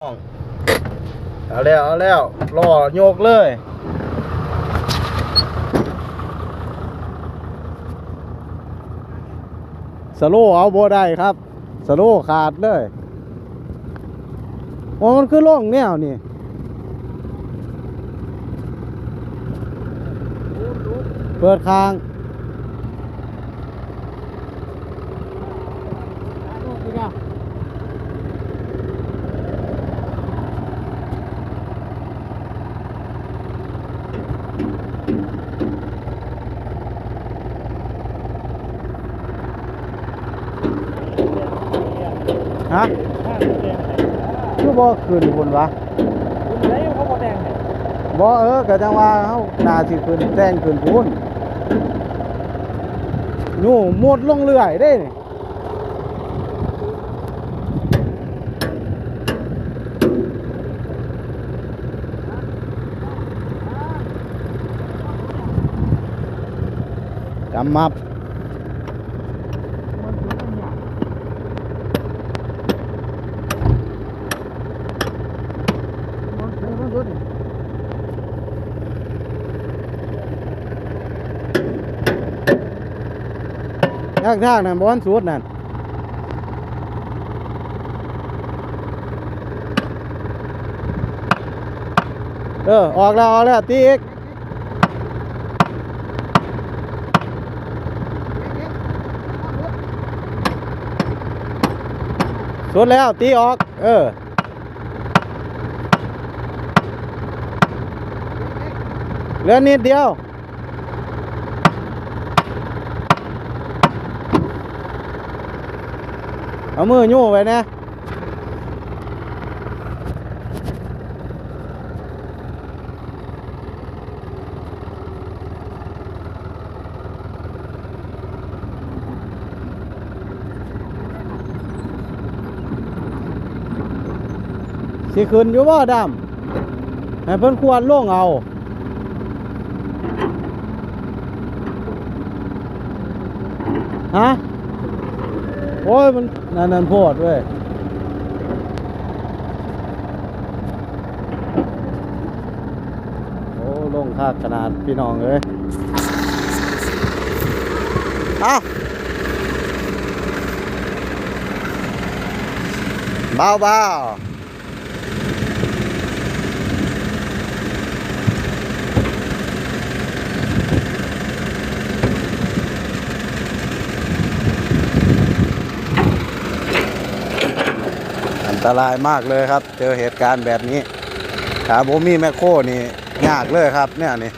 เอาแล้วเอาแล้วรอโยกเลย สโลเอาโบได้ครับ สโลขาดเลยโอ้มันคือล่องแนวนี่เปิดคาง ฮะคือบ่ขึ้นพุ่นวะบ่เออก็จังว่าเฮาน่าสิขึ้นแต่งขึ้นพุ่นนู่หมดลงเรื่อยเด้นี่กำมับ ทางทางนั่นบอนสุดนั่นเออ ออกแล้ว ออกแล้วตีอีกสุดแล้ว ตีออก เออเหลือนิดเดียว เอามือโยู่ไว้นะสิขึ้นอยู่บ่ดำให้เพิ่นควรล่วงเอาฮะ โอ้ย มันนั่นนั่นโพดเว้ยโอ้ลงคาดขนาดพี่น้องเลยเอาเบาเตรายมากเลยครับ เจอเหตุการณ์แบบนี้ถ้าผมมีแมคโครนี่ยากเลยครับ เนี่ยนี่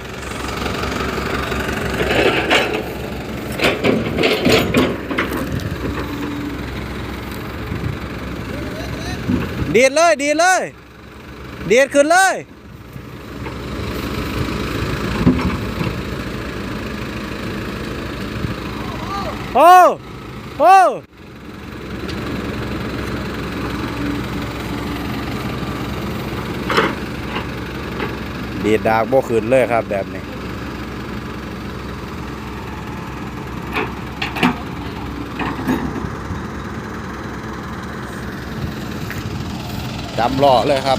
ดีดเลยดีดเลยดีดขึ้นเลยโอ้โอ้ ดีดดากโบขึ้นเลยครับแบบนี้จำล้อเลยครับ